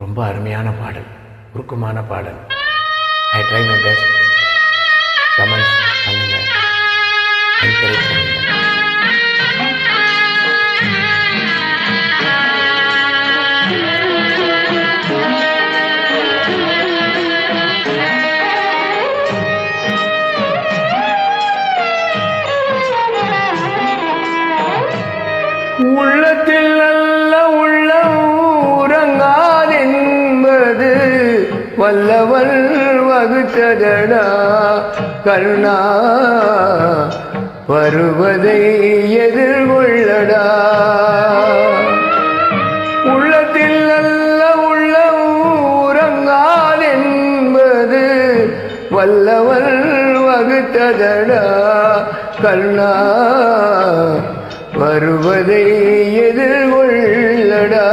ரொம்ப அருமையான பாடல் உருக்கமான பாடல். ஐ ட்ரை மை பெஸ்ட் வல்லவன் வகுத்ததடா கருணா வருவதை எதிர்கொள்ளடா. உள்ளத்தில் நல்ல உள்ள உள்ளம் என்பது வல்லவன் வகுத்ததடா கருணா வருவதை எதிர்கொள்ளடா.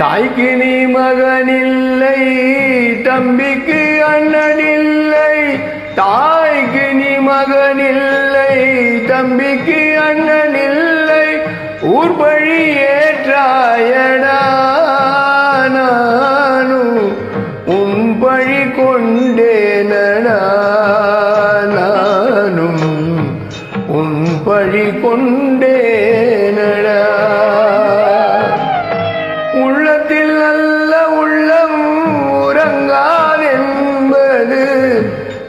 தாய்க்கு நீ மகனில்லை தம்பிக்கு அண்ணனில்லை தாய்க்கு நீ மகனில்லை தம்பிக்கு அண்ணனில்லை ஊர்பழி ஏற்றாயடா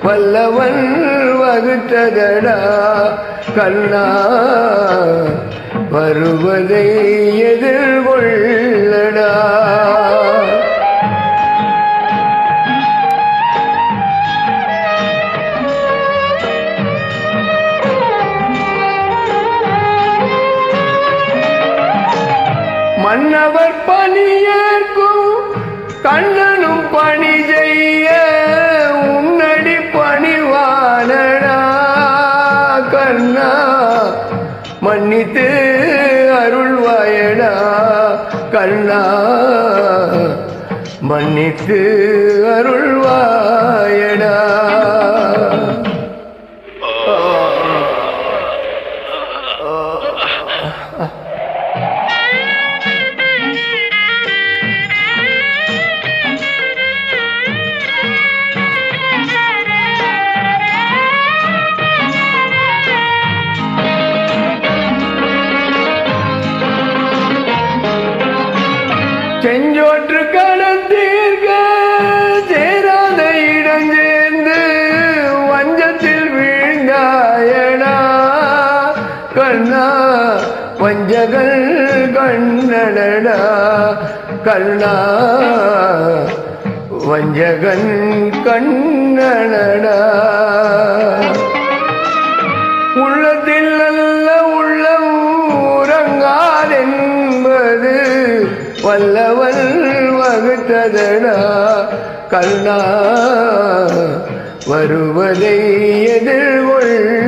வல்லவன் வகுத்ததடா கண்ணா வருவதை எதிர்கொள்ளடா. மன்னவர் பணியேற்கும் கண்ணனும் பணி மன்னித்து அருள்வாயடா கண்ணா மன்னித்து அருள்வாயடா கண்ணா பஞ்சகள் கண்ணடடா கண்ணா வஞ்சகன் கண்ணடடா உள்ளத்தில் நல்ல உள்ளம் உறங்காதென்பது வல்லவன் வகுத்ததடா. கண்ணா வருவதை எதிர்கொள்ள